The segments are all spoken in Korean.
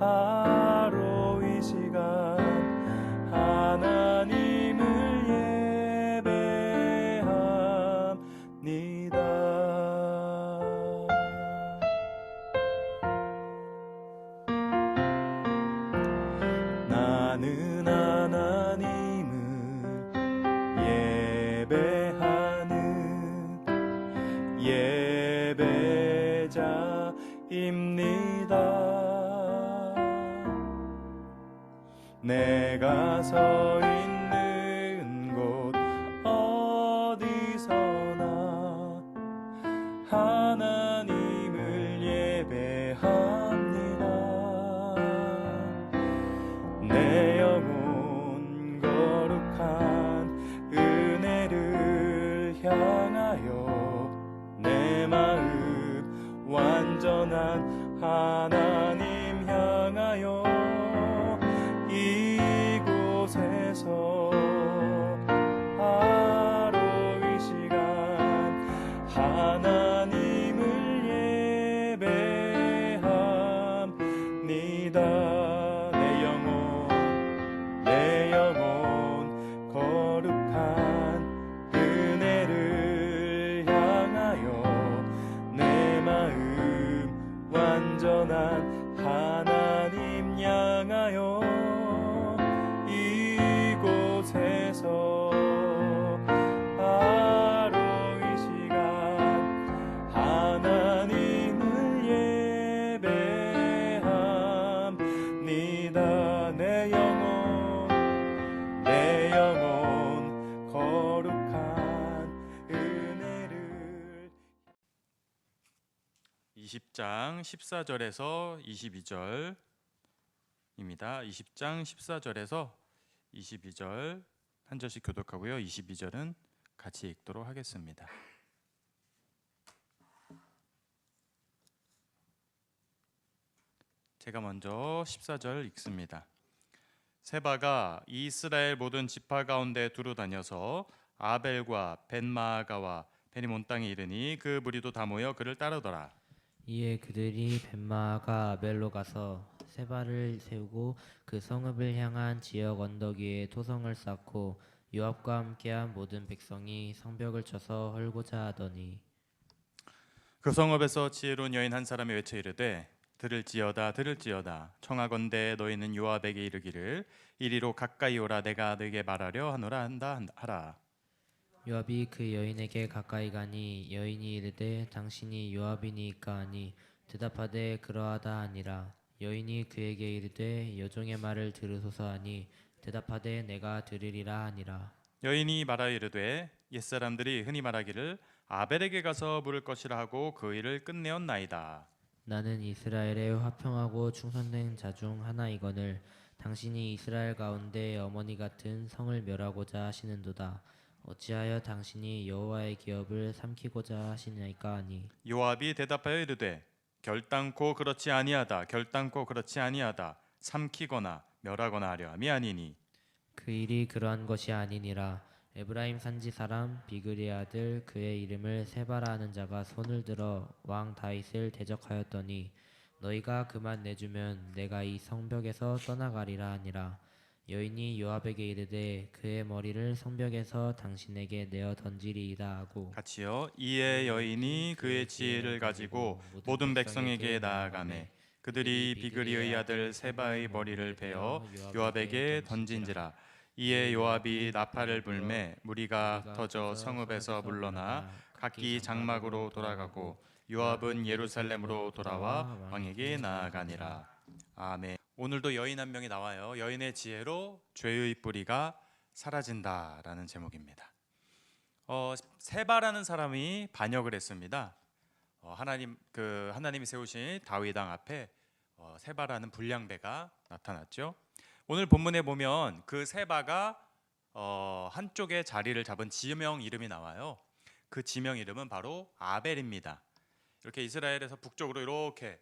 바 20장 14절에서 22절입니다. 20장 14절에서 22절 한 절씩 교독하고요. 22절은 같이 읽도록 하겠습니다. 제가 먼저 14절 읽습니다. 세바가 이스라엘 모든 지파 가운데 두루 다녀서 아벨과 벤마아가와 베니몬 땅에 이르니 그 무리도 다 모여 그를 따르더라. 이에 그들이 벤마가 아벨로 가서 세바를 세우고 그 성읍을 향한 지역 언덕 위에 토성을 쌓고 요압과 함께한 모든 백성이 성벽을 쳐서 헐고자 하더니 그 성읍에서 지혜로운 여인 한 사람이 외쳐 이르되 들을지어다 들을지어다. 청하건대 너희는 요압에게 이르기를 이리로 가까이 오라. 내가 너에게 말하려 하노라 한다 하라 요압이 그 여인에게 가까이 가니 여인이 이르되 당신이 요압이니까 하니 대답하되 그러하다 아니라. 여인이 그에게 이르되 여종의 말을 들으소서 하니 대답하되 내가 들으리라 하니라. 여인이 말하여 이르되 옛사람들이 흔히 말하기를 아벨에게 가서 물을 것이라 하고 그 일을 끝내었나이다. 나는 이스라엘의 화평하고 충성된 자 중 하나이거늘 당신이 이스라엘 가운데 어머니 같은 성을 멸하고자 하시는도다. 어찌하여 당신이 여호와의 기업을 삼키고자 하시나이까 하니? 요압이 대답하여 이르되 결단코 그렇지 아니하다 결단코 그렇지 아니하다. 삼키거나 멸하거나 하려 함이 아니니. 그 일이 그러한 것이 아니니라. 에브라임 산지 사람 비그리의 아들 그의 이름을 세바라 하는 자가 손을 들어 왕 다윗을 대적하였더니 너희가 그만 내주면 내가 이 성벽에서 떠나가리라 하니라 여인이 요압에게 이르되 그의 머리를 성벽에서 당신에게 내어 던지리이다 하고 같이요 이에 여인이 그의 지혜를 가지고 모든 백성에게 나아가매 그들이 비그리의 아들 세바의 머리를 베어 요압에게 던진지라. 이에 요압이 나팔을 불매 무리가 터져 성읍에서 물러나 각기 장막으로 돌아가고 요압은 예루살렘으로 돌아와 왕에게 나아가니라. 아멘. 오늘도 여인 한 명이 나와요. 여인의 지혜로 죄의 뿌리가 사라진다라는 제목입니다. 어, 세바라는 사람이 반역을 했습니다. 어, 하나님 그 하나님이 세우신 다윗 왕 앞에 어, 세바라는 불량배가 나타났죠. 오늘 본문에 보면 그 세바가 어, 한쪽에 자리를 잡은 지명 이름이 나와요. 그 지명 이름은 바로 아벨입니다. 이렇게 이스라엘에서 북쪽으로 이렇게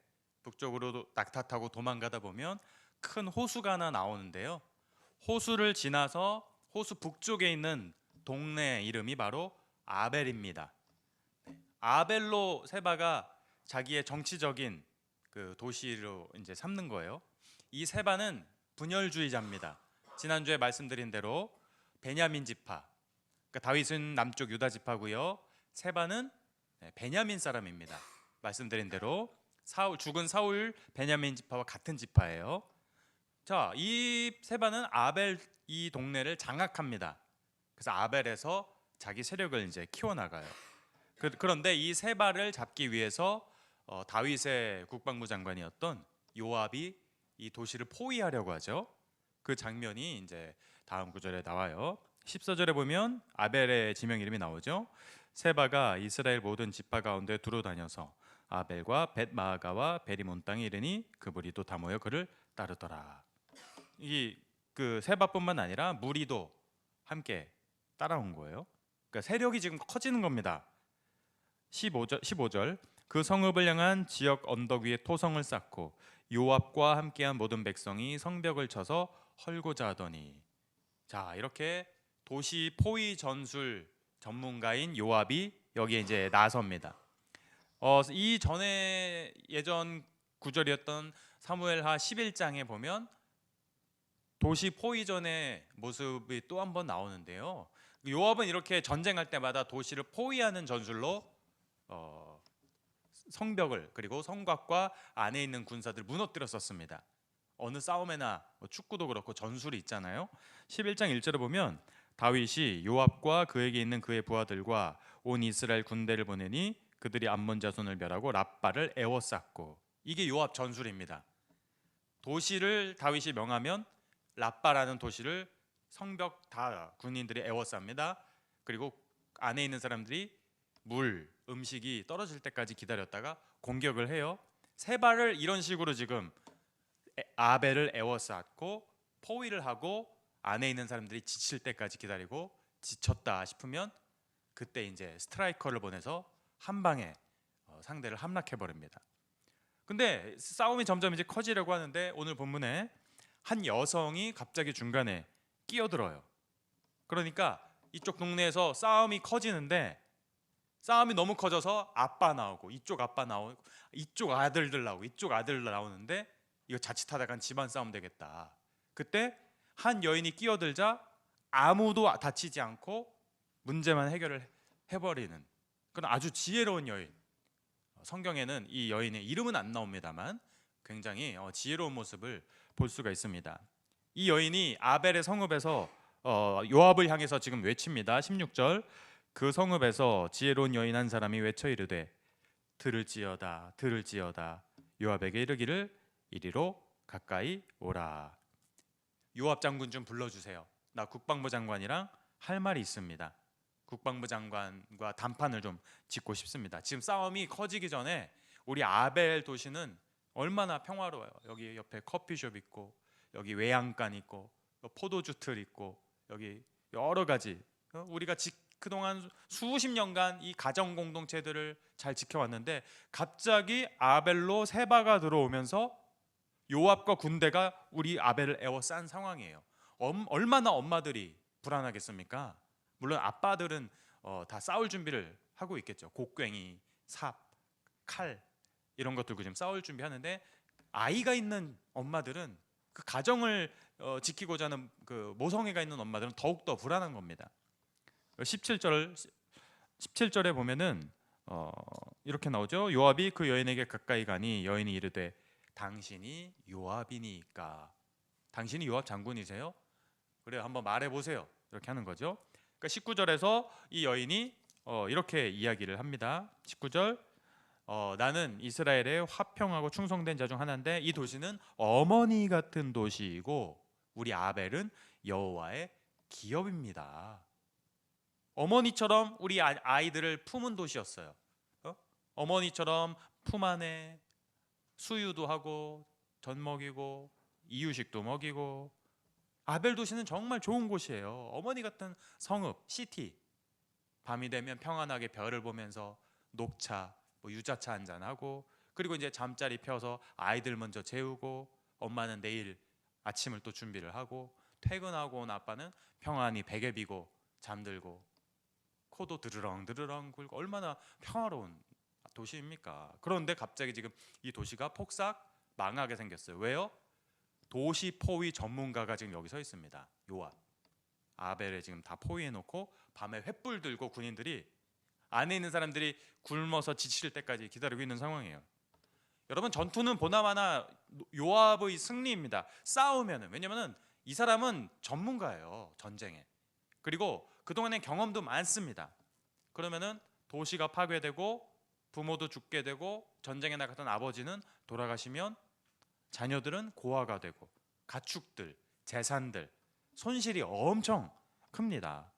북쪽으로 낙타 타고 도망가다 보면 큰 호수가 하나 나오는데요. 호수를 지나서 호수 북쪽에 있는 동네 이름이 바로 아벨입니다. 네. 아벨로 세바가 자기의 정치적인 그 도시로 이제 삼는 거예요. 이 세바는 분열주의자입니다. 지난주에 말씀드린 대로 베냐민 지파. 그러니까 다윗은 남쪽 유다 지파고요. 세바는 네, 베냐민 사람입니다. 말씀드린 대로 사울 죽은 사울 베냐민 지파와 같은 지파예요. 자, 이 세바는 아벨 이 동네를 장악합니다. 그래서 아벨에서 자기 세력을 이제 키워 나가요. 그, 그런데 이 세바를 잡기 위해서 어, 다윗의 국방부 장관이었던 요압이 이 도시를 포위하려고 하죠. 그 장면이 이제 다음 구절에 나와요. 14절에 보면 아벨의 지명 이름이 나오죠. 세바가 이스라엘 모든 지파 가운데 두루 다녀서 아벨과 벳마아가와 베리몬 땅에 이르니 그 무리도 다 모여 그를 따르더라. 이그 세바뿐만 아니라 무리도 함께 따라온 거예요. 그러니까 세력이 지금 커지는 겁니다. 15절 15절 그 성읍을 향한 지역 언덕 위에 토성을 쌓고 요압과 함께한 모든 백성이 성벽을 쳐서 헐고자 하더니 자 이렇게 도시 포위 전술 전문가인 요압이 여기에 이제 나섭니다. 어, 이 전에 예전 구절이었던 사무엘하 11장에 보면 도시 포위 전의 모습이 또 한 번 나오는데요. 요압은 이렇게 전쟁할 때마다 도시를 포위하는 전술로 어, 성벽을 그리고 성곽과 안에 있는 군사들 무너뜨렸었습니다. 어느 싸움에나 뭐 축구도 그렇고 전술이 있잖아요. 11장 1절에 보면 다윗이 요압과 그에게 있는 그의 부하들과 온 이스라엘 군대를 보내니 그들이 암몬 자손을 멸하고 랍바를 에워쌌고 이게 요압 전술입니다. 도시를 다윗이 명하면 랍바라는 도시를 성벽 다 군인들이 에워쌉니다. 그리고 안에 있는 사람들이 물, 음식이 떨어질 때까지 기다렸다가 공격을 해요. 세발을 이런 식으로 지금 에- 아벨을 에워쌌고 포위를 하고 안에 있는 사람들이 지칠 때까지 기다리고 지쳤다 싶으면 그때 이제 스트라이커를 보내서 한 방에 어, 상대를 함락해 버립니다. 근데 싸움이 점점 이제 커지려고 하는데 오늘 본문에 한 여성이 갑자기 중간에 끼어들어요. 그러니까 이쪽 동네에서 싸움이 커지는데 싸움이 너무 커져서 아빠 나오고 이쪽 아빠 나오고 이쪽 아들들 나오고 이쪽 아들들 나오는데 이거 자칫하다간 집안 싸움 되겠다. 그때 한 여인이 끼어들자 아무도 다치지 않고 문제만 해결을 해버리는 그런 아주 지혜로운 여인. 성경에는 이 여인의 이름은 안 나옵니다만 굉장히 어, 지혜로운 모습을 볼 수가 있습니다. 이 여인이 아벨의 성읍에서 어, 요압을 향해서 지금 외칩니다. 16절 그 성읍에서 지혜로운 여인 한 사람이 외쳐 이르되 들을지어다 들을지어다 요압에게 이르기를 이리로 가까이 오라. 요압 장군 좀 불러주세요. 나 국방부 장관이랑 할 말이 있습니다. 국방부 장관과 담판을 좀 짓고 싶습니다. 지금 싸움이 커지기 전에 우리 아벨 도시는 얼마나 평화로워요. 여기 옆에 커피숍 있고 여기 외양간 있고 포도주 틀 있고 여기 여러 가지 어? 우리가 지, 그동안 수십 년간 이 가정 공동체들을 잘 지켜왔는데 갑자기 아벨로 세바가 들어오면서 요압과 군대가 우리 아벨을 에워싼 상황이에요. 엄, 얼마나 엄마들이 불안하겠습니까? 물론 아빠들은 어, 다 싸울 준비를 하고 있겠죠. 곡괭이, 삽, 칼 이런 것 들고 지금 싸울 준비하는데 아이가 있는 엄마들은 그 가정을 어, 지키고자 하는 그 모성애가 있는 엄마들은 더욱 더 불안한 겁니다. 17절 17절에 보면은 어, 이렇게 나오죠. 요압이 그 여인에게 가까이 가니 여인이 이르되 당신이 요압이니까 당신이 요압 장군이세요? 그래 한번 말해 보세요. 이렇게 하는 거죠. 그러니까 19절에서 이 여인이 어, 이렇게 이야기를 합니다. 19절 어, 나는 이스라엘의 화평하고 충성된 자 중 하나인데 이 도시는 어머니 같은 도시이고 우리 아벨은 여호와의 기업입니다. 어머니처럼 우리 아- 아이들을 품은 도시였어요. 어? 어머니처럼 품 안에 수유도 하고 젖 먹이고 이유식도 먹이고 아벨 도시는 정말 좋은 곳이에요. 어머니 같은 성읍, 시티. 밤이 되면 평안하게 별을 보면서 녹차, 뭐 유자차 한잔 하고 그리고 이제 잠자리 펴서 아이들 먼저 재우고 엄마는 내일 아침을 또 준비를 하고 퇴근하고 온 아빠는 평안히 베개 비고 잠들고 코도 드르렁 드르렁 굴고 얼마나 평화로운 도시입니까? 그런데 갑자기 지금 이 도시가 폭삭 망하게 생겼어요. 왜요? 도시 포위 전문가가 지금 여기 서 있습니다. 요압. 아벨에 지금 다 포위해 놓고 밤에 횃불 들고 군인들이 안에 있는 사람들이 굶어서 지칠 때까지 기다리고 있는 상황이에요. 여러분 전투는 보나마나 요압의 승리입니다. 싸우면은 왜냐면은 이 사람은 전문가예요 전쟁에. 그리고 그 동안에 경험도 많습니다. 그러면은 도시가 파괴되고 부모도 죽게 되고 전쟁에 나갔던 아버지는 돌아가시면 자녀들은 고아가 되고 가축들, 재산들 손실이 엄청 큽니다.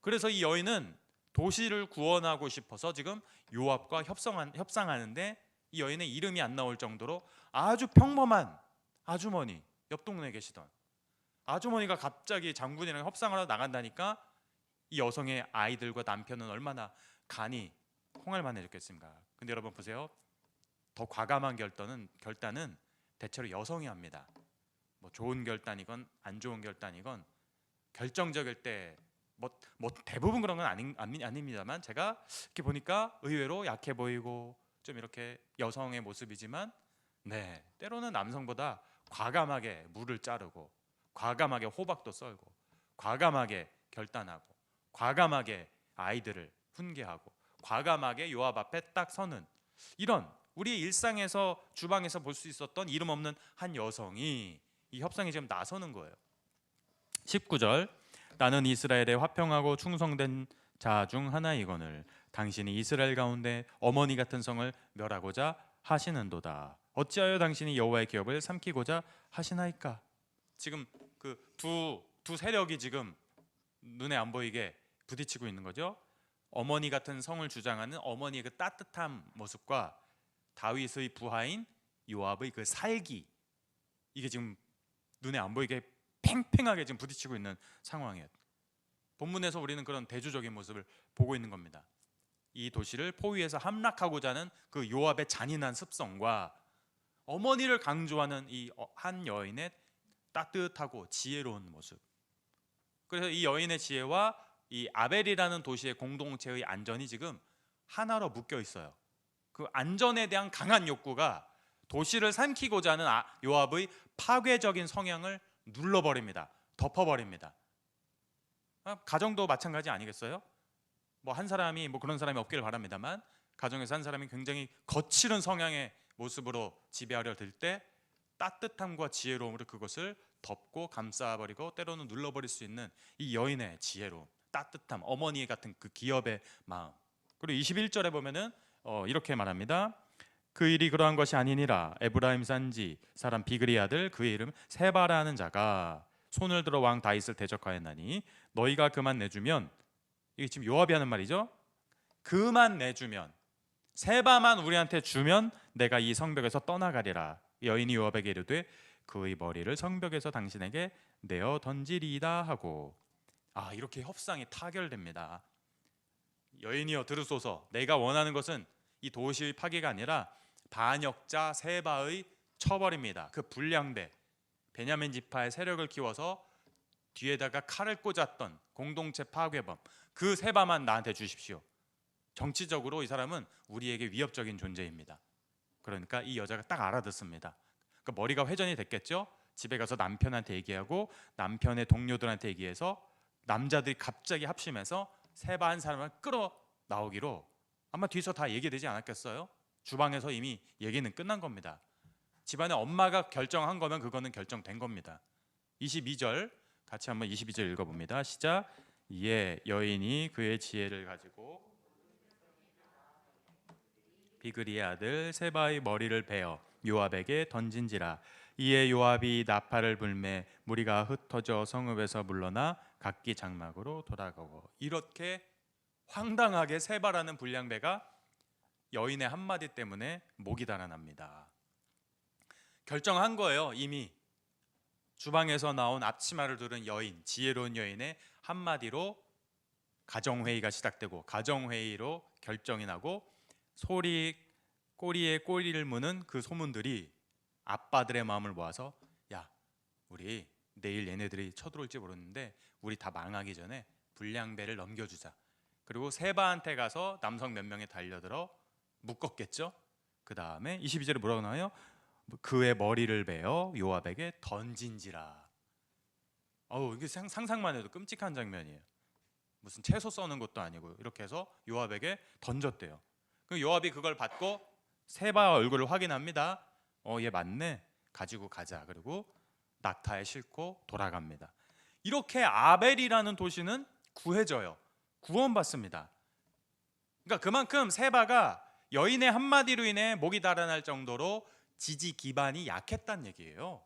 그래서 이 여인은 도시를 구원하고 싶어서 지금 요압과 협상한, 협상하는데 이 여인의 이름이 안 나올 정도로 아주 평범한 아주머니 옆 동네에 계시던 아주머니가 갑자기 장군이랑 협상하러 나간다니까 이 여성의 아이들과 남편은 얼마나 간이 홍할 만해졌겠습니까? 근데 여러분 보세요. 더 과감한 결단은 결단은 대체로 여성이 합니다. 뭐 좋은 결단이건 안 좋은 결단이건 결정적일 때 뭐, 뭐 대부분 그런 건 아니, 아닙니다만 제가 이렇게 보니까 의외로 약해 보이고 좀 이렇게 여성의 모습이지만 네 때로는 남성보다 과감하게 물을 자르고 과감하게 호박도 썰고 과감하게 결단하고 과감하게 아이들을 훈계하고 과감하게 요압 앞에 딱 서는 이런 우리의 일상에서 주방에서 볼 수 있었던 이름 없는 한 여성이 이 협상에 지금 나서는 거예요. 19절 나는 이스라엘의 화평하고 충성된 자 중 하나이거늘 당신이 이스라엘 가운데 어머니 같은 성을 멸하고자 하시는도다. 어찌하여 당신이 여호와의 기업을 삼키고자 하시나이까? 지금 그두두 세력이 지금 눈에 안 보이게 부딪히고 있는 거죠. 어머니 같은 성을 주장하는 어머니의 그 따뜻한 모습과 다윗의 부하인 요압의 그 살기 이게 지금 눈에 안 보이게 팽팽하게 지금 부딪히고 있는 상황이에요. 본문에서 우리는 그런 대조적인 모습을 보고 있는 겁니다. 이 도시를 포위해서 함락하고자 하는 그 요압의 잔인한 습성과 어머니를 강조하는 이 한 여인의 따뜻하고 지혜로운 모습. 그래서 이 여인의 지혜와 이 아벨이라는 도시의 공동체의 안전이 지금 하나로 묶여 있어요. 그 안전에 대한 강한 욕구가 도시를 삼키고자 하는 아- 요압의 파괴적인 성향을 눌러버립니다. 덮어버립니다. 아, 가정도 마찬가지 아니겠어요? 뭐 한 사람이 뭐 그런 사람이 없기를 바랍니다만 가정에서 한 사람이 굉장히 거칠은 성향의 모습으로 지배하려 들 때 따뜻함과 지혜로움으로 그것을 덮고 감싸버리고 때로는 눌러버릴 수 있는 이 여인의 지혜로움, 따뜻함, 어머니 같은 그 기업의 마음. 그리고 21절에 보면은 어, 이렇게 말합니다. 그 일이 그러한 것이 아니니라 에브라임 산지 사람 비그리 아들 그의 이름 세바라는 자가 손을 들어 왕 다윗을 대적하였나니 너희가 그만 내주면 이게 지금 요압이 하는 말이죠. 그만 내주면 세바만 우리한테 주면 내가 이 성벽에서 떠나가리라. 여인이 요압에게 이르되 그의 머리를 성벽에서 당신에게 내어 던지리이다 하고 아 이렇게 협상이 타결됩니다. 여인이여 들으소서 내가 원하는 것은 이 도시의 파괴가 아니라 반역자 세바의 처벌입니다. 그 불량배 베냐민 지파의 세력을 키워서 뒤에다가 칼을 꽂았던 공동체 파괴범 그 세바만 나한테 주십시오. 정치적으로 이 사람은 우리에게 위협적인 존재입니다. 그러니까 이 여자가 딱 알아듣습니다. 그러니까 머리가 회전이 됐겠죠. 집에 가서 남편한테 얘기하고 남편의 동료들한테 얘기해서 남자들이 갑자기 합심해서 세바 한 사람을 끌어 나오기로 아마 뒤에서 다 얘기되지 않았겠어요? 주방에서 이미 얘기는 끝난 겁니다. 집안의 엄마가 결정한 거면 그거는 결정된 겁니다. 22절 같이 한번 22절 읽어봅니다. 시작. 예, 여인이 그의 지혜를 가지고 비그리의 아들 세바의 머리를 베어 요압에게 던진지라 이에 요압이 나팔을 불매 무리가 흩어져 성읍에서 물러나 각기 장막으로 돌아가고 이렇게 황당하게 세바라는 불량배가 여인의 한마디 때문에 목이 달아납니다. 결정한 거예요 이미 주방에서 나온 앞치마를 두른 여인 지혜로운 여인의 한마디로 가정회의가 시작되고 가정회의로 결정이 나고 소리 꼬리에 꼬리를 무는 그 소문들이 아빠들의 마음을 모아서 야 우리 내일 얘네들이 쳐들어올지 모르는데 우리 다 망하기 전에 불량배를 넘겨주자. 그리고 세바한테 가서 남성 몇 명이 달려들어 묶었겠죠? 그 다음에 22절에 뭐라고 나와요? 그의 머리를 베어 요압에게 던진지라. 어우 이게 상- 상상만 해도 끔찍한 장면이에요. 무슨 채소 써는 것도 아니고 이렇게 해서 요압에게 던졌대요. 그 요압이 그걸 받고 세바 얼굴을 확인합니다. 어, 얘 맞네. 가지고 가자. 그리고 낙타에 싣고 돌아갑니다. 이렇게 아벨이라는 도시는 구해져요. 구원받습니다. 그러니까 그만큼 세바가 여인의 한마디로 인해 목이 달아날 정도로 지지 기반이 약했단 얘기예요.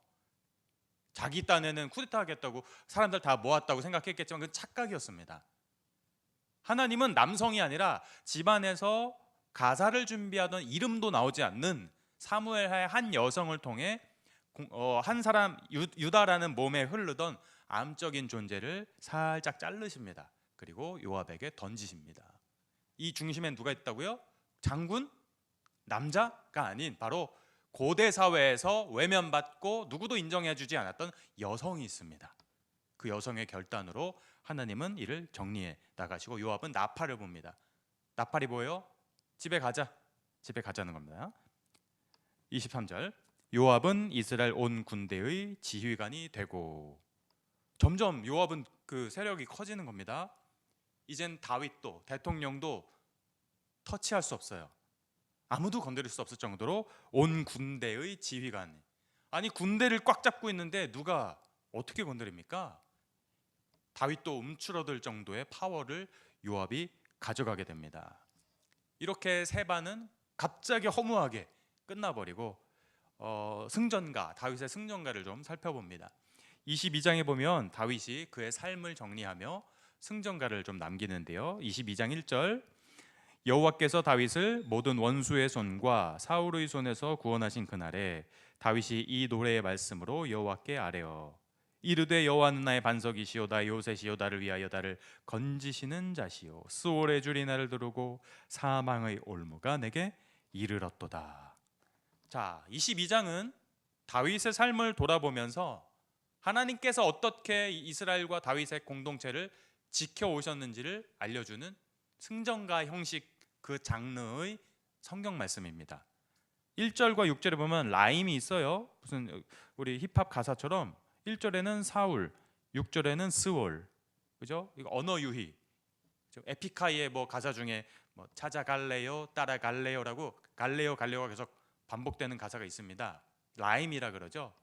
자기 딴에는 쿠데타 하겠다고 사람들 다 모았다고 생각했겠지만 그건 착각이었습니다. 하나님은 남성이 아니라 집안에서 가사를 준비하던 이름도 나오지 않는 사무엘의 한 여성을 통해 공- 어, 한 사람 유, 유다라는 몸에 흐르던 암적인 존재를 살짝 자르십니다. 그리고 요압에게 던지십니다. 이 중심엔 누가 있다고요? 장군? 남자가 아닌 바로 고대 사회에서 외면받고 누구도 인정해주지 않았던 여성이 있습니다. 그 여성의 결단으로 하나님은 이를 정리해 나가시고 요압은 나팔을 봅니다. 나팔이 뭐예요? 집에 가자. 집에 가자는 겁니다. 23절. 요압은 이스라엘 온 군대의 지휘관이 되고 점점 요압은 그 세력이 커지는 겁니다. 이젠 다윗도 대통령도 터치할 수 없어요. 아무도 건드릴 수 없을 정도로 온 군대의 지휘관. 아니 군대를 꽉 잡고 있는데 누가 어떻게 건드립니까? 다윗도 움츠러들 정도의 파워를 요압이 가져가게 됩니다. 이렇게 세바는 갑자기 허무하게 끝나버리고 어, 승전가 다윗의 승전가를 좀 살펴봅니다. 22장에 보면 다윗이 그의 삶을 정리하며 승전가를 좀 남기는데요. 22장 1절 여호와께서 다윗을 모든 원수의 손과 사울의 손에서 구원하신 그날에 다윗이 이 노래의 말씀으로 여호와께 아뢰어 이르되 여호와는 나의 반석이시요 나의 요새시요 나를 위하여 나를 건지시는 자시요 수월의 줄이 나를 두르고 사망의 올무가 내게 이르렀도다. 자, 22장은 다윗의 삶을 돌아보면서 하나님께서 어떻게 이스라엘과 다윗의 공동체를 지켜 오셨는지를 알려주는 승전가 형식 그 장르의 성경 말씀입니다. 1절과 6절에 보면 라임이 있어요. 무슨 우리 힙합 가사처럼 1절에는 사울, 6절에는 스월. 그죠? 이거 언어 유희. 에픽하이의 뭐 가사 중에 뭐 찾아갈래요, 따라갈래요라고 갈래요, 갈래요가 계속 반복되는 가사가 있습니다. 라임이라 그러죠.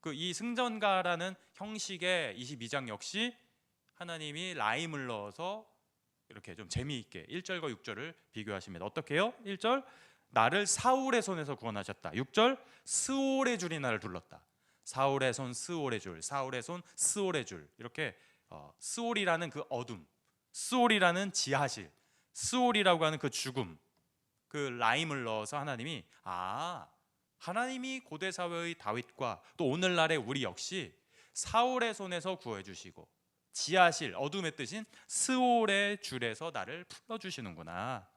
그 이 승전가라는 형식의 22장 역시 하나님이 라임을 넣어서 이렇게 좀 재미있게 1절과 6절을 비교하십니다. 어떻게요? 1절 나를 사울의 손에서 구원하셨다. 6절 스올의 줄이 나를 둘렀다. 사울의 손 스올의 줄, 사울의 손 스올의 줄 이렇게 어, 스올이라는 그 어둠, 스올이라는 지하실, 스올이라고 하는 그 죽음, 그 라임을 넣어서 하나님이 아 하나님이 고대 사회의 다윗과 또 오늘날의 우리 역시 사울의 손에서 구해 주시고 지하실 어둠의 뜻인 스올의 줄에서 나를 풀어 주시는구나.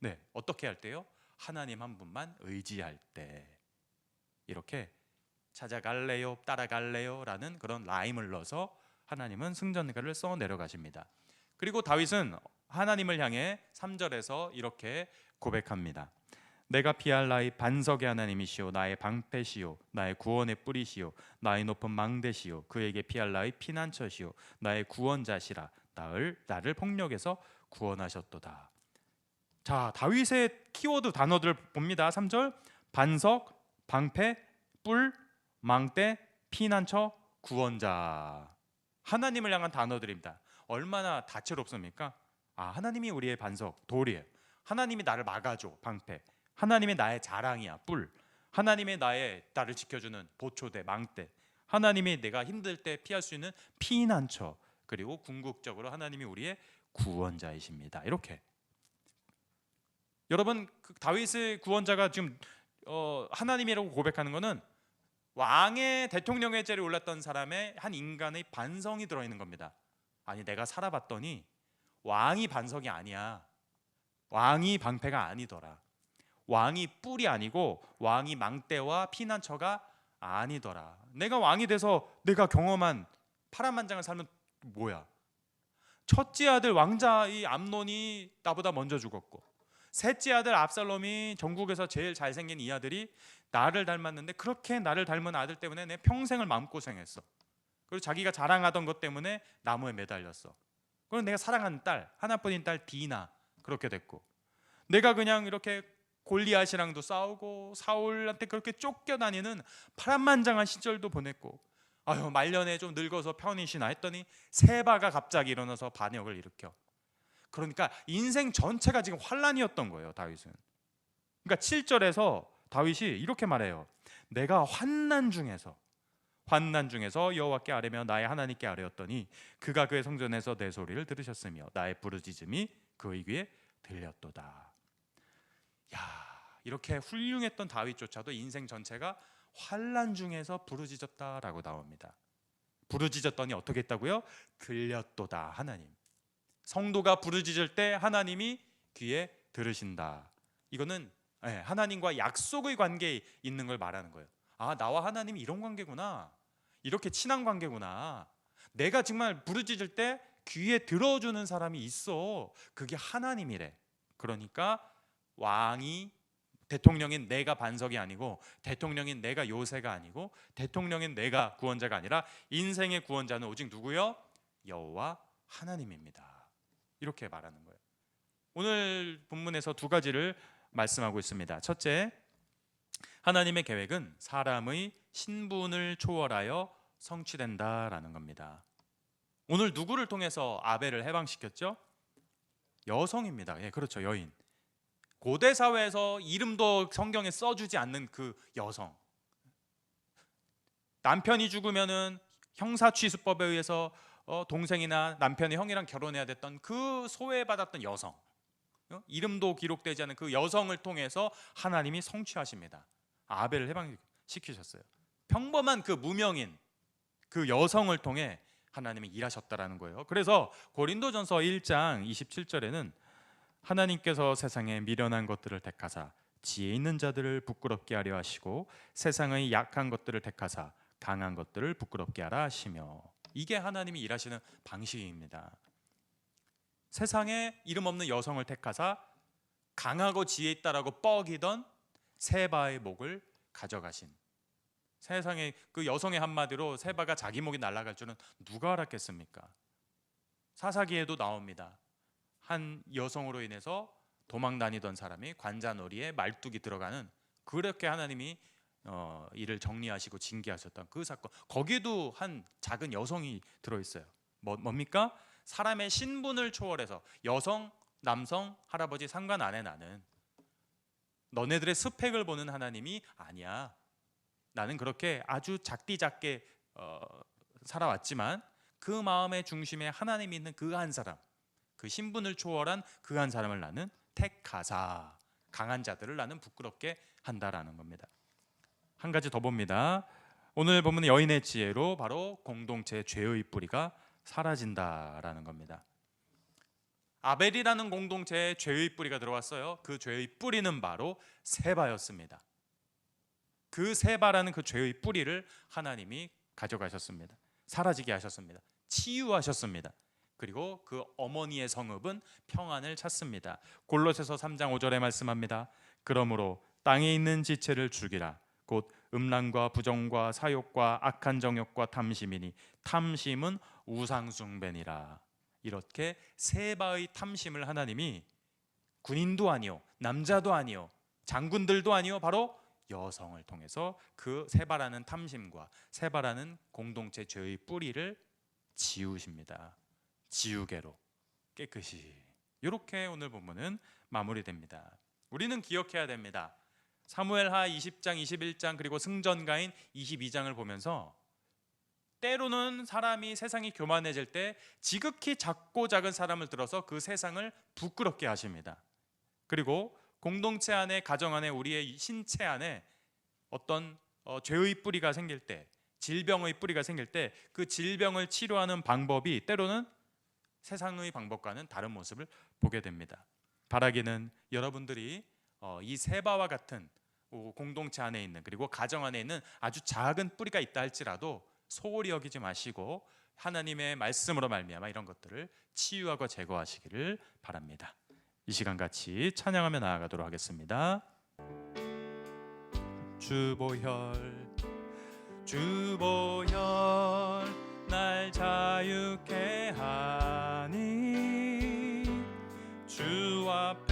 네, 어떻게 할 때요? 하나님 한 분만 의지할 때 이렇게 찾아갈래요, 따라갈래요라는 그런 라임을 넣어서 하나님은 승전가를 써 내려가십니다. 그리고 다윗은 하나님을 향해 3절에서 이렇게 고백합니다. 내가 피할 나의 반석의 하나님이시오 나의 방패시오 나의 구원의 뿌리시오 나의 높은 망대시오 그에게 피할 나의 피난처시오 나의 구원자시라 나를 나를 폭력에서 구원하셨도다. 자, 다윗의 키워드 단어들 봅니다. 3절 반석, 방패, 뿔, 망대, 피난처, 구원자. 하나님을 향한 단어들입니다. 얼마나 다채롭습니까? 아, 하나님이 우리의 반석, 돌이에요. 하나님이 나를 막아줘, 방패. 하나님의 나의 자랑이야. 뿔. 하나님의 나의 나를 지켜주는 보초대, 망대. 하나님이 내가 힘들 때 피할 수 있는 피난처. 그리고 궁극적으로 하나님이 우리의 구원자이십니다. 이렇게 여러분 그 다윗의 구원자가 지금 어, 하나님이라고 고백하는 것은 왕의 대통령의 자리에 올랐던 사람의 한 인간의 반성이 들어 있는 겁니다. 아니 내가 살아봤더니 왕이 반성이 아니야. 왕이 방패가 아니더라. 왕이 뿔이 아니고 왕이 망대와 피난처가 아니더라. 내가 왕이 돼서 내가 경험한 파란만장을 살면 뭐야? 첫째 아들 왕자의 암논이 나보다 먼저 죽었고 셋째 아들 압살롬이 전국에서 제일 잘생긴 이 아들이 나를 닮았는데 그렇게 나를 닮은 아들 때문에 내 평생을 마음고생했어. 그리고 자기가 자랑하던 것 때문에 나무에 매달렸어. 그리고 내가 사랑하는 딸 하나뿐인 딸 디나 그렇게 됐고. 내가 그냥 이렇게 골리앗이랑도 싸우고 사울한테 그렇게 쫓겨다니는 파란만장한 시절도 보냈고 아유 말년에 좀 늙어서 편히 쉬나 했더니 세바가 갑자기 일어나서 반역을 일으켜. 그러니까 인생 전체가 지금 환란이었던 거예요 다윗은. 그러니까 7절에서 다윗이 이렇게 말해요. 내가 환난 중에서 환난 중에서 여호와께 아뢰며 나의 하나님께 아뢰었더니 그가 그의 성전에서 내 소리를 들으셨으며 나의 부르짖음이 그의 귀에 들렸도다 야 이렇게 훌륭했던 다윗조차도 인생 전체가 환란 중에서 부르짖었다라고 나옵니다. 부르짖었더니 어떻게 했다고요? 들렸도다 하나님. 성도가 부르짖을 때 하나님이 귀에 들으신다. 이거는 예, 하나님과 약속의 관계에 있는 걸 말하는 거예요. 아 나와 하나님이 이런 관계구나. 이렇게 친한 관계구나. 내가 정말 부르짖을 때 귀에 들어주는 사람이 있어. 그게 하나님이래. 그러니까 왕이 대통령인 내가 반석이 아니고 대통령인 내가 요새가 아니고 대통령인 내가 구원자가 아니라 인생의 구원자는 오직 누구요? 여호와 하나님입니다. 이렇게 말하는 거예요. 오늘 본문에서 두 가지를 말씀하고 있습니다. 첫째, 하나님의 계획은 사람의 신분을 초월하여 성취된다라는 겁니다. 오늘 누구를 통해서 아벨을 해방시켰죠? 여성입니다. 예, 그렇죠. 여인. 고대 사회에서 이름도 성경에 써주지 않는 그 여성. 남편이 죽으면은 형사 취수법에 의해서 어, 동생이나 남편의 형이랑 결혼해야 됐던 그 소외받았던 여성. 어? 이름도 기록되지 않은 그 여성을 통해서 하나님이 성취하십니다. 아벨을 해방시키셨어요. 평범한 그 무명인 그 여성을 통해 하나님이 일하셨다라는 거예요. 그래서 고린도전서 1장 27절에는 하나님께서 세상에 미련한 것들을 택하사 지혜 있는 자들을 부끄럽게 하려 하시고 세상의 약한 것들을 택하사 강한 것들을 부끄럽게 하라 하시며 이게 하나님이 일하시는 방식입니다. 세상에 이름 없는 여성을 택하사 강하고 지혜 있다라고 뻐기던 세바의 목을 가져가신 세상에 그 여성의 한마디로 세바가 자기 목이 날아갈 줄은 누가 알았겠습니까? 사사기에도 나옵니다. 한 여성으로 인해서 도망 다니던 사람이 관자놀이에 말뚝이 들어가는 그렇게 하나님이 어, 이를 정리하시고 징계하셨던 그 사건 거기에도 한 작은 여성이 들어 있어요. 뭐, 뭡니까? 사람의 신분을 초월해서 여성, 남성, 할아버지 상관 안해 나는 너네들의 스펙을 보는 하나님이 아니야. 나는 그렇게 아주 작디 작게 어, 살아왔지만 그 마음의 중심에 하나님이 있는 그 한 사람 그 신분을 초월한 그 한 사람을 나는 택하사 강한 자들을 나는 부끄럽게 한다라는 겁니다. 한 가지 더 봅니다. 오늘 보면 여인의 지혜로 바로 공동체 죄의 뿌리가 사라진다라는 겁니다. 아벨이라는 공동체에 죄의 뿌리가 들어왔어요. 그 죄의 뿌리는 바로 세바였습니다. 그 세바라는 그 죄의 뿌리를 하나님이 가져가셨습니다. 사라지게 하셨습니다. 치유하셨습니다. 그리고 그 어머니의 성읍은 평안을 찾습니다. 골로새서 3장 5절에 말씀합니다. 그러므로 땅에 있는 지체를 죽이라. 곧 음란과 부정과 사욕과 악한 정욕과 탐심이니 탐심은 우상 숭배니라. 이렇게 세바의 탐심을 하나님이 군인도 아니요 남자도 아니요 장군들도 아니요 바로 여성을 통해서 그 세바라는 탐심과 세바라는 공동체 죄의 뿌리를 지우십니다. 지우개로 깨끗이 이렇게 오늘 본문은 마무리됩니다. 우리는 기억해야 됩니다. 사무엘하 20장, 21장 그리고 승전가인 22장을 보면서 때로는 사람이 세상이 교만해질 때 지극히 작고 작은 사람을 들어서 그 세상을 부끄럽게 하십니다. 그리고 공동체 안에 가정 안에 우리의 신체 안에 어떤 어, 죄의 뿌리가 생길 때 질병의 뿌리가 생길 때 그 질병을 치료하는 방법이 때로는 세상의 방법과는 다른 모습을 보게 됩니다. 바라기는 여러분들이 어, 이 세바와 같은 어, 공동체 안에 있는 그리고 가정 안에 있는 아주 작은 뿌리가 있다 할지라도 소홀히 여기지 마시고 하나님의 말씀으로 말미암아 이런 것들을 치유하고 제거하시기를 바랍니다. 이 시간 같이 찬양하며 나아가도록 하겠습니다. 주보혈 주보혈 날 자유케 하니 주 앞에